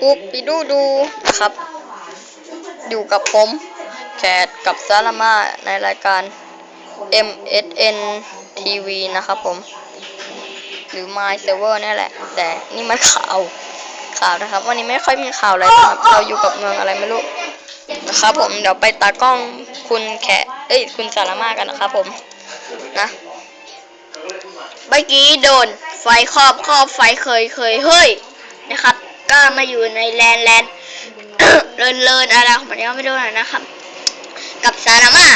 ปูปิดูดูนะครับ อยู่กับผมแคทกับซาลามาในรายการ MSN TV นะครับผม หรือ My Server นี่แหละ แต่นี่มันข่าวข่าวนะครับ วันนี้ไม่ค่อยมีข่าวอะไรนะครับ เราอยู่กับเมืองอะไรไม่รู้นะครับผมเดี๋ยวไปตากล้องคุณแขกเอ้ยคุณสารมากันนะครับผมนะเมื่อกี้โดนไฟครอบครอบไฟเคยเคยเฮ้ยนะครับ ก็มาอยู่ในแลนแลนเลินเลินอะไรของมันก็ไม่รู้นะนะครับ กับสารมา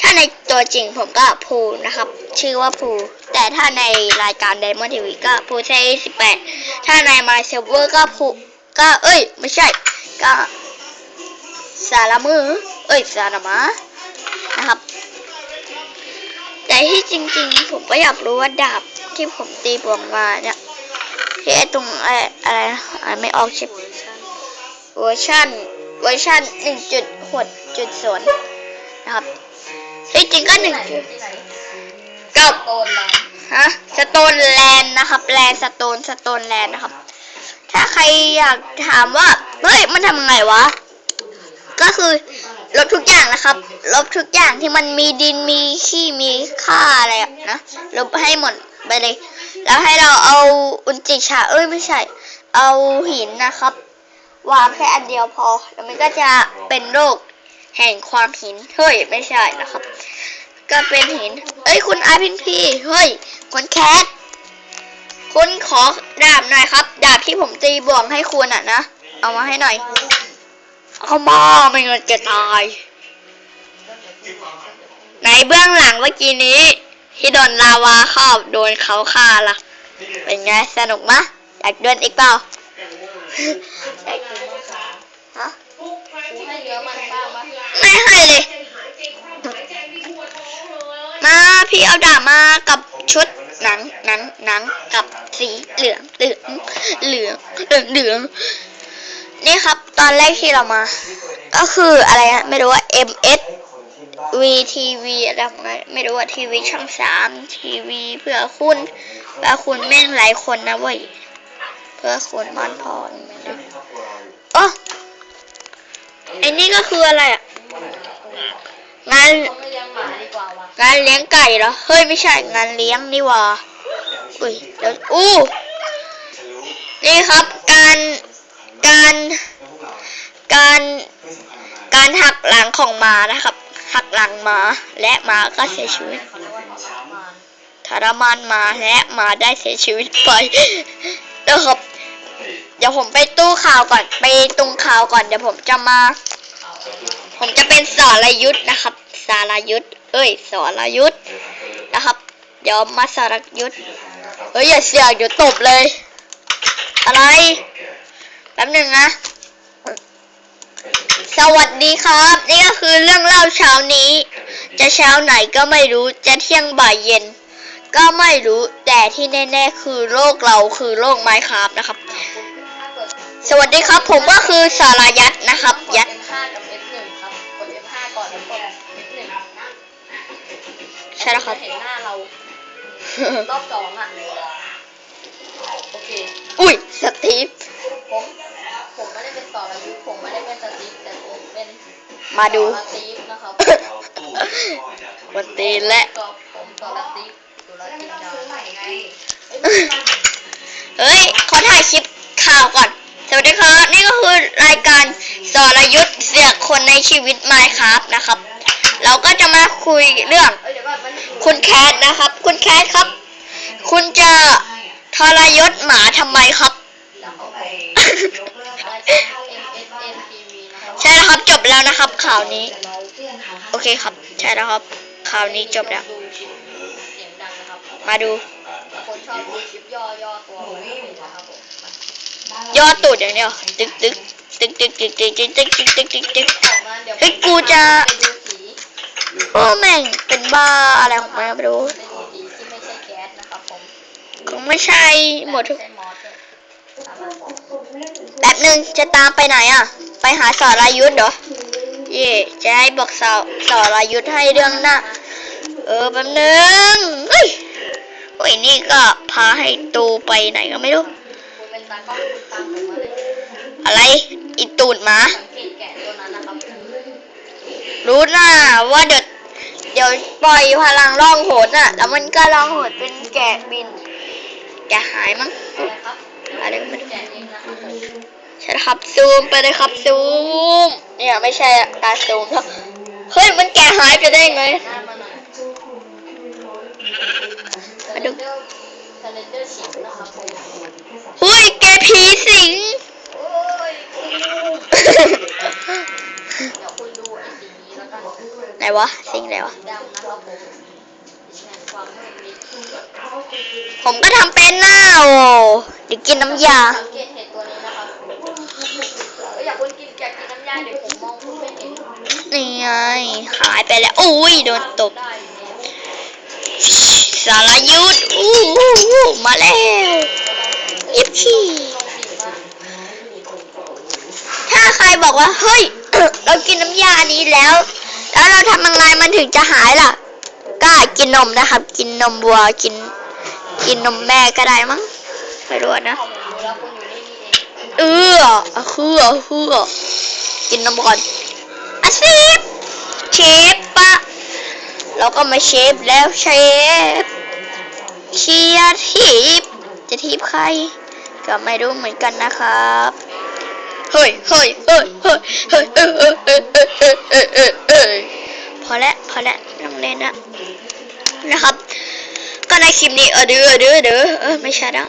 ถ้าในตัวจริงผมก็ภูนะครับ ชื่อว่าภูแต่ถ้าในรายการ Diamond TV ก็ภูเซสิบแปดถ้าใน My Server ก็ภูก็ เอ้ย ไม่ใช่ ก็สารมือ เอ้ยสารมานะครับ แต่ที่จริง ๆ ผมก็อยากรู้ว่าดาบที่ผมตีบวกมาเนี่ย ที่ไอตรงไออะไรนะอ่านไม่ออกชิปเวอร์ชันเวอร์ชันหนึ่งจุดหดจุดศูนย์นะครับที่จริงก็หนึ่งกับฮะสโตนแลนด์นะครับแลนด์สโตนสโตนแลนด์นะครับ ถ้าใครอยากถามว่าเฮ้ยมันทำยังไงวะ ก็คือลบทุกอย่างนะครับ ลบทุกอย่างที่มันมีดินมีขี้มีค่าอะไรอะนะลบให้หมดไปเลย แล้วให้เราเอาอุนจิชาเอ้ยไม่ใช่ เอาหินนะครับ วางแค่อันเดียวพอ แล้วมันก็จะเป็นโรคแห่งความหิน เฮ้ย ไม่ใช่นะครับ ก็เป็นหิน เอ้ย คุณไอพินพีเฮ้ย คุณแคท คุณขอดาบหน่อยครับ ดาบที่ผมตีบ่วงให้คุณอะนะ เอามาให้หน่อยเอามาไม่งั้นจะตาย ในเบื้องหลังเมื่อกี้นี้ ที่โดนลาวาครอบโดนเขาฆ่าล่ะ เป็นไงสนุกมะอยากเดินอีกเปล่าฮะกูให้เยางมั้ยไม่ให้เลย มาพี่เอาดาบมากับชุดหนังหนังหนังกับสีเหลืองเหลืองเหลืองเหลืองเหลืองนี่ครับตอนแรกที่เรามา ก็คืออะไรฮะไม่รู้ว่า MS VTV อะไรของมันไม่รู้ว่าทีวีช่องสามทีวีเพื่อคุณเพื่อคุณแม่งหลายคนนะเว้ยเพื่อคุณมันพรโอ้ไอ้นี่ก็คืออะไรอะงานงานเลี้ยงไก่เหรอเฮ้ยไม่ใช่งานเลี้ยงนี่ว่าอุ้ยเดี๋ยวอู้นี่ครับการการการการหักหลังของมานะครับ หักหลังมาและหมาก็เสียชีวิตทรมานทรมานมาและหมาได้เสียชีวิตไปนะครับเดี๋ยวผมไปตู้ข่าวก่อน ไปตรงข่าวก่อนเดี๋ยวผมจะมา ผมจะเป็นสรยุทธนะครับ สารยุทธเอ้ยสรยุทธนะครับ เดี๋ยวมาสารยุทธเฮ้ยอย่าเสียงเดี๋ยวตบเลย อะไรแป๊บหนึ่งนะ สวัสดีครับ นี่ก็คือเรื่องเล่าเช้านี้ จะเช้าไหนก็ไม่รู้จะเที่ยงบ่ายเย็น ก็ไม่รู้แต่ที่แน่ ๆ คือโลกเราคือโลกไมค์ครับนะครับถ้าเกิดสวัสดีครับ ผมก็คือสารยัตนะครับ ยัต F5 กับ F1 ครับกด F5 ก่อนแล้วกด F1 ใช่แล้วครับเห็นหน้าเรารอบสองอะ มาดูต่อสตีฟนะครับวันตีนและก็ผมต่อสตีฟตัวละจริงจังเฮ้ย ขอถ่ายคลิปข่าวก่อน สวัสดีครับ นี่ก็คือรายการสรยุทธเสียคนในชีวิตไมค์ครับนะครับ เราก็จะมาคุยเรื่องเอ้ยเดี๋ยวก่อนมันคุณแคทนะครับ คุณแคทครับ คุณจะทรยศหมาทำไมครับ นะครับใช่แล้วครับ จบแล้วนะครับ ข่าวนี้ โอเคครับ ใช่แล้วครับ ข่าวนี้จบแล้วดูคลิปเสียงดังนะครับมาดูคนชอบดูคลิปย่อย่อตัวผมไม่เป็นนะครับผมย่อตูดอย่างเดียวตึกตึกตึกตึกตึกตึกตึกตึกตึกตึกตึกตึกออกมาเดี๋ยวเฮ้ยกูจะไปดูสีโอ้แม่งเป็นบ้าอะไรของมันไม่รู้ไปดูสีที่ไม่ใช่แก๊สนะครับผมคงไม่ใช่หมดทุกไใช่มอสด้วยตามมาผมแป๊บหนึ่งจะตามไปไหนอะ ไปหาสอรายุทธเหรอ เย่จะให้บอกสาวสอรายุทธให้เรื่องหน้า เออแป๊บหนึ่งเฮ้ยโอ้ยนี่ก็พาให้ตูไปไหนก็ไม่รู้ อะไรอีตูดหมารู้นะว่าเดี๋ยวเดี๋ยวปล่อยพลังล่องหนอะ แล้วมันก็ล่องหนเป็นแกะบินแกะหายมั้งอะไรก็ไม่รู้ ใช่ครับซูมไปเลยครับซูม เนี่ยไม่ใช่ตาซูมแล้วเฮ้ยมันแกหายไปได้ไงมาเฮ้ยแกผีสิงไหนวะสิงไหนวะผมก็ทำเป็นหน้าโอ้เดี๋ยวกินน้ำยา ยากเดี๋ยวผมมองคุณไม่เห็นนี่ไงหายไปแล้ว อุ้ยโดนตบ ได้สารยุทธอู้อู้อู้มาแล้วยิบชี่ถ้าใครบอกว่า เฮ้ย เรากินน้ำยานี้แล้ว แล้วเราทำยังไงมันถึงจะหายล่ะ ก็กินนมนะครับ กินนมวัว กิน กินนมแม่ก็ได้มั้ง ไม่รู้นะ เอาผมรู้แล้วคุณอยู่นี่นี่เออเออ กินนมก่อนอาชีพเชฟปะเราก็มาเชฟแล้วเชฟเชียร์ทีบจะทีบใคร ก็ไม่รู้เหมือนกันนะครับเฮ้ยเฮ้ยเฮ้ยเฮ้ยเฮ้ยเฮ้ยเฮ้ยเฮ้ยเฮ้ยเฮ้ยพอแล้วพอแล้วต้องเล่นนะนะครับ ก็ในคลิปนี้เออเดือเดือเดือเออไม่ใช่แล้ว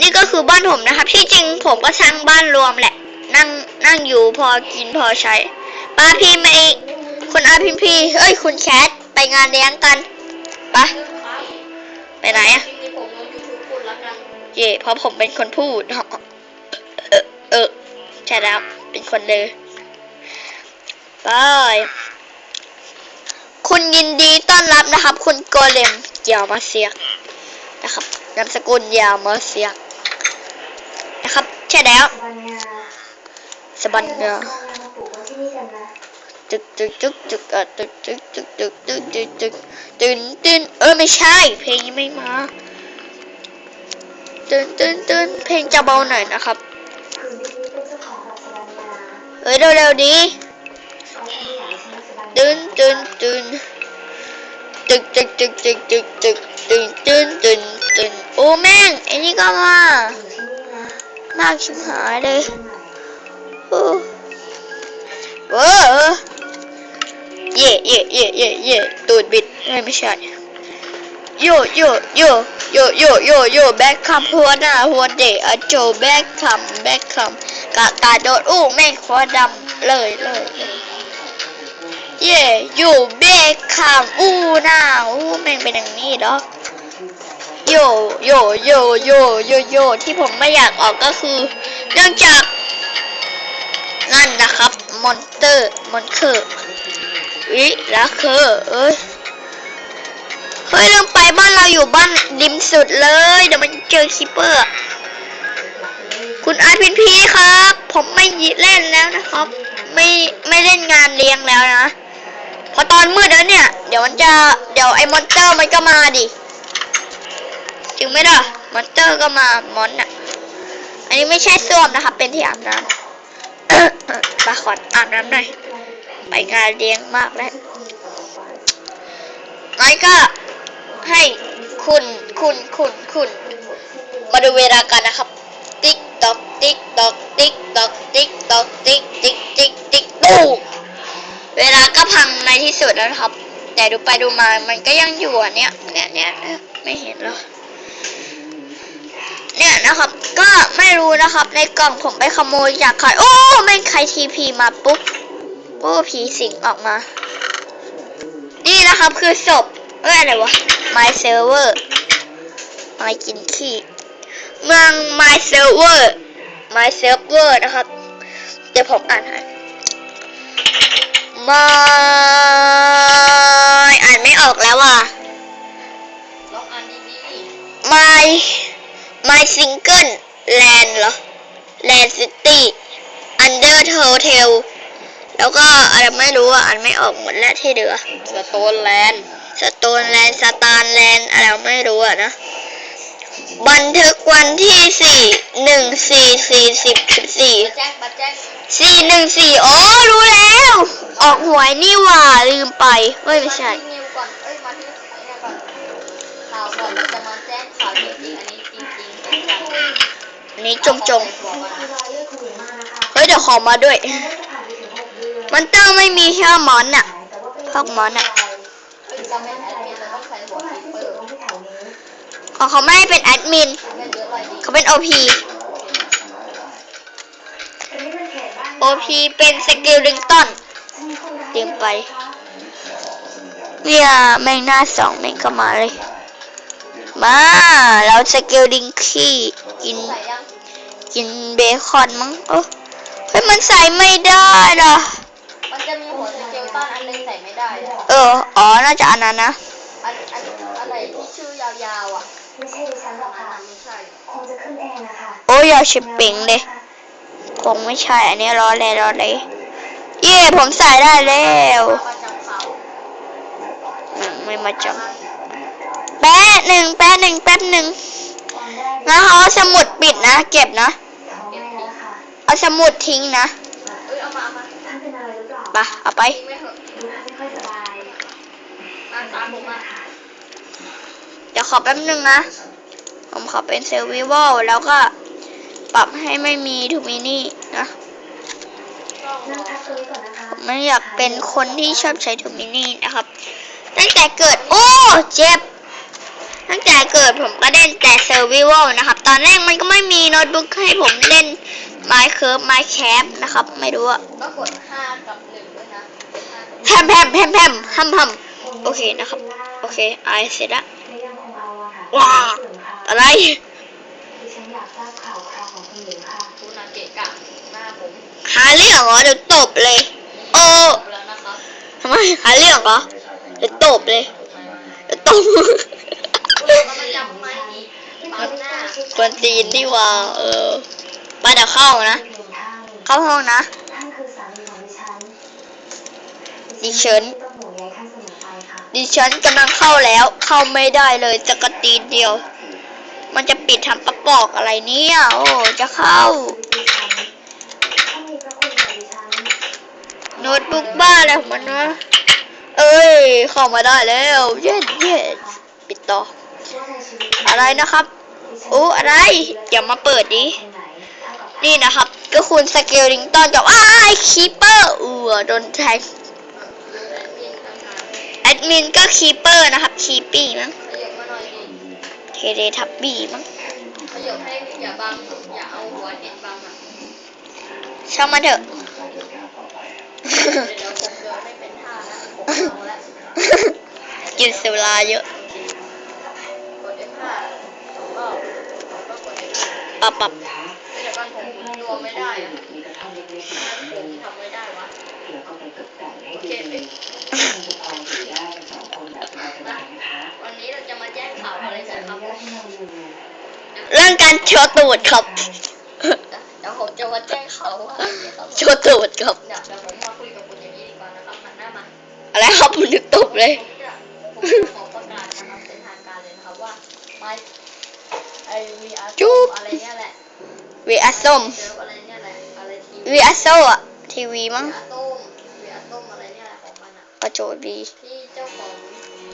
นี่ก็คือบ้านผมนะครับ ที่จริงผมก็สร้างบ้านรวมแหละ นั่งนั่งอยู่พอกินพอใช้ป้าพี่ไม่คุณอาพิมพีเอ้ยคุณแคทไปงานเลี้ยงกันไปะเรื่องครับไปไหนอะเย่เพราะผมเป็นคนพูดเออเออใช่แล้วเป็นคนเลยไปคุณยินดีต้อนรับนะครับ คุณโกเลมยาวมาเสียกนะครับนามสกุลยาวมาเสียกนะครับ ใช่แล้ว สบันเงาตึกตึกตึกตึกเออตึกตึกตึกตึกตึกตึกตึกตื่นตื่นเออไม่ใช่ เพลงยังไม่มาตื่นตื่นตื่นเพลงจะเบาหน่อยนะครับเอ้ยเร็วๆดีตื่นตื่นตื่นตึกตึกตึกตึกตึกตึกตื่นตื่นตื่นตื่นโอ้แม่งไอ้นี่ก็มา มากชิบหายเลย โอ้เออเย่เย่เย่เย่เย่ตูดบิดไม่ไม่ใช่โยโยโยโยโยโยโยแบ็คคัมหัวหน้าหัวเดะอโจแบ็คคัมแบ็คคัมกะกาโดดอู้แม่งหัวดำเลยเลยเลยเย่โยแบคคัมอู้หน้าอู้แม่งเป็นอย่างนี้เหรอโยโยโยโยโยโยที่ผมไม่อยากออกก็คือ เนื่องจาก นั่นนะครับ มอนเตอร์มอนเคอร์วิลาเคอร์เอ้ยเฮ้ยลืมไปบ้านเราอยู่บ้านริมสุดเลย เดี๋ยวมันเจอคิปเปอร์ คุณอาร์พินพีครับ ผมไม่เล่นแล้วนะครับ ไม่ไม่เล่นงานเลี้ยงแล้วนะ พอตอนมืดแล้วเนี่ย เดี๋ยวมันจะเดี๋ยวไอ้มอนเตอร์มันก็มาดิจริงไหมล่ะมอนเตอร์ก็มามอนอะอันนี้ไม่ใช่ส้วมนะครับ เป็นที่อาบน้ำ ปลาขอดอาบน้ำหน่อย ไปงานเลี้ยงมากแล้วงั้นก็ให้คุณคุณคุณคุณมาดูเวลากันนะครับ ติ๊กตอกติ๊กตอกติ๊กตอกติ๊กตอกติ๊กติ๊กติ๊กติ๊กตู้เวลาก็พังในที่สุดแล้วครับ แต่ดูไปดูมามันก็ยังอยู่อะเนี่ยเนี่ยเนี่ยเนี่ยไม่เห็นหรอ เนี่ยนะครับ ก็ไม่รู้นะครับ ในกล่องผมไปขโมยจากใครโอ้แม่งใครทีพีมาปุ๊บโอ้ผีสิงออกมา นี่นะครับคือศพเอ้ยอะไรวะ My Server My กินขี้เมือง My Server My Server นะครับ เดี๋ยวผมอ่านให้ My อ่านไม่ออกแล้วว่ะ ลองอ่านดี My My Single Land เหรอ Land City Under Hotel แล้วก็อะไรไม่รู้อะอ่านไม่ออกหมดแล้วที่เหลือๆสโตนแลนด์ สโตนแลนด์ สตาร์แลนด์อะไรไม่รู้อะนะ บันทึกวันที่สี่หนึ่งสี่สี่สิบสิบสี่บัตรแจ้งบัตรแจ้งสี่หนึ่งสี่อ๋อรู้แล้ว ออกหวยนี่หว่าลืมไปเฮ้ยไม่ใช่าที่นิวก่อน เอ้ย มาที่ไอ้เนี่ยก่อนข่าวก่อนเราจะมาแจ้งข่าวจริงๆ อันนี้จริงๆจริงจัง อันนี้จงจงเฮ้ยเดี๋ยวขอมาด้วย มันเตอร์ไม่มีแค่มอนน่ะพวกมอนน่ะเอ้ยจะเป็นแอดมินเราต้องใส่หัวคิปเปอร์อ๋อเขาไม่เป็นแอดมิน เขาเป็นโอพีโอพีเป็นสกิลลิงตันเตรียมไปเนี่ยแม่งหน้าสองแม่งก็มาเลย มาแล้วสกิลลิงขี้กิน กินเบคอนมั้งเออเฮ้ยมันใส่ไม่ได้ล่ะมันจะมีหัวสเกลตันอันนึงใส่ไม่ได้อะเออ อ๋อ น่าจะอันนั้นนะ อันอันอะไรที่ชื่อยาวๆอะไม่ใช่ดิฉันหรอกอันค่ะนั้นไม่ใช่คงจะขึ้นเองนะคะโอ้ยอย่าชิปปิงเลยคงไม่ใช่ อันนี้ร้อนเลยร้อนเลย เย่ผมใส่ได้แล้วมาจากเขาอืมไม่มาจังแป๊ะหนึ่งแป๊ะหนึ่งแป๊บหนึ่งตอนแรกแล้วเขาเอาสมุดปิดนะ เก็บนะ ท้องแม่แล้วค่ะ เอาสมุดทิ้งนะเอ้ยเอามาเอามาท่านเป็นอะไรหรือเปล่าไปเอาไป ทิ้งไม่เหอะดูท่านไม่ค่อยสบายมาตามผมมาค่ะเดี๋ยวขอแป๊บหนึ่งนะ ผมขอเป็นเซอร์วิวลแล้วก็ปรับให้ไม่มีทูมินี่นะ นั่งพักตรงนี้ก่อนนะคะไม่อยากเป็นคนที่ชอบใช้ทูมินี่นะครับ ตั้งแต่เกิด โอ้เจ็บ ตั้งแต่เกิดผมก็เล่นแต่เซอร์วิวลนะครับ ตอนแรกมันก็ไม่มีโน้ตบุ๊กให้ผมเล่น Minecraft Minecraft นะครับ ไม่รู้อะก็กดห้ากับหนึ่งด้วยนะห้ากับแพมแพมแพมแพมฮัมฮัมโอเคนะครับ โอเคไอเสร็จละไม่ยังคงเอาอะค่ะว้าถึงค่ะอะไรดิฉันอยากทราบข่าวคราวของคุณหญิงค่ะคุณนาเกะกะหน้าผมหาเรื่องเหรอเดี๋ยวตบเลย โอ้จบแล้วนะครับทำไมหาเรื่องเหรอเดี๋ยวตบเลยเดี๋ยวตบคุณเรามาจับไม้อีกตามหน้ากวนตีนดีกว่าเออ ไปเดี๋ยวเข้านะ เข้าห้องนะดิฉันดิฉันกำลังเข้าแล้ว เข้าไม่ได้เลยจะกระตีนเดียว มันจะปิดทำประกอบอะไรเนี่ย โอ้ จะเข้าโน้ตบุ๊กบ้าอะไรของมันวะเอ้ย เข้ามาได้แล้ว เย็ดเย็ดปิดต่อ อะไรนะครับโอ้อะไรอย่ามาเปิดดิ นี่นะครับ ก็คุณสเกลลิงตันกับอ้ายคีเปอร์อือโดนแทงแอดมินก็คีเปอร์นะครับ คีปี้มั้งเทเลทับบี้มั้งขยับให้อย่าบังอย่าเอาหัวเห็นบังอะช่างมาเถอะเดี๋ยวผมเดินเวผมเอาแล้วกินเซลาเยอะปรับปรับ ผมรวมไม่ได้อะผมทำไม่ได้วะโอเคเอ้ยวันนี้เราจะมาแจ้งข่าวอะไรกันครับ เรื่องการโชว์ตูดครับ เดี๋ยวผมจะมาแจ้งข่าวว่าอะไรเนี่ยครับโชว์ตูดครับ เดี๋ยวเดี๋ยวผมมาคุยกับคุณอย่างนี้ดีกว่านะครับหันหน้ามา อะไรครับมันนึกตบเลย ผมจะผมจะขอประกาศนะครับเป็นทางการเลยนะครับว่าไม่ไอวีอาร์จุ๊บ อะไรเนี่ยแหละ วีอาส้มเจออะไรเนี่ยแหละอะไรทีวีอาโซอะทีวีมั้งอาต้มวีอาต้มอะไรเนี่ยแหละของมันอะกระโจดีที่เจ้าของ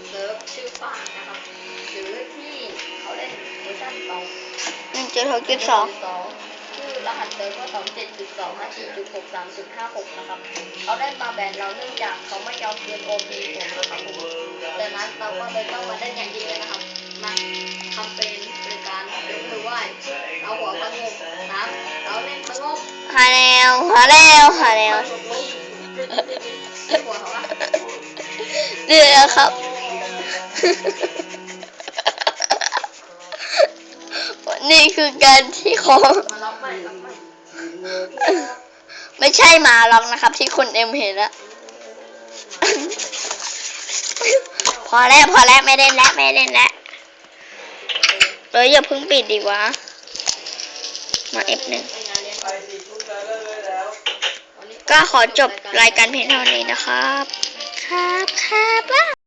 เซิร์ฟชื่อป่านนะครับหรือที่เขาเล่นเวอร์ชันสองหนึ่งจุดหกจุดสองชื่อรหัสเซิร์ฟว่าสองเจ็ดจุดสองห้าสี่จุดหกสามจุดห้าหกนะครับเขาได้มาแบนเราเนื่องจากเขาไม่ยอมคืนโอพีผมนะครับผมดังนั้นเราก็เลยต้องมาเล่นอย่างดีเลยนะครับมาทำเป็น ว้ เอาหัวพะงมนเราเล่นพะงมหาแนวหาแล้วหาแนวหัวเขาอะเดี๋ยวครับ นี่คือการที่ขอมาล็อกใหม่ล็อกใหม่ไม่ใช่หมาหรอกนะครับ ที่คุณเอ็มเห็นอะพอแล้วพอแล้วไม่เล่นแล้วไม่เล่นแล้ว เอ้ยอย่าเพิ่งปิดดีกว่ามา F หนึ่งก็ขอจบรายการเพียงเท่านี้นะครับ ครับครับ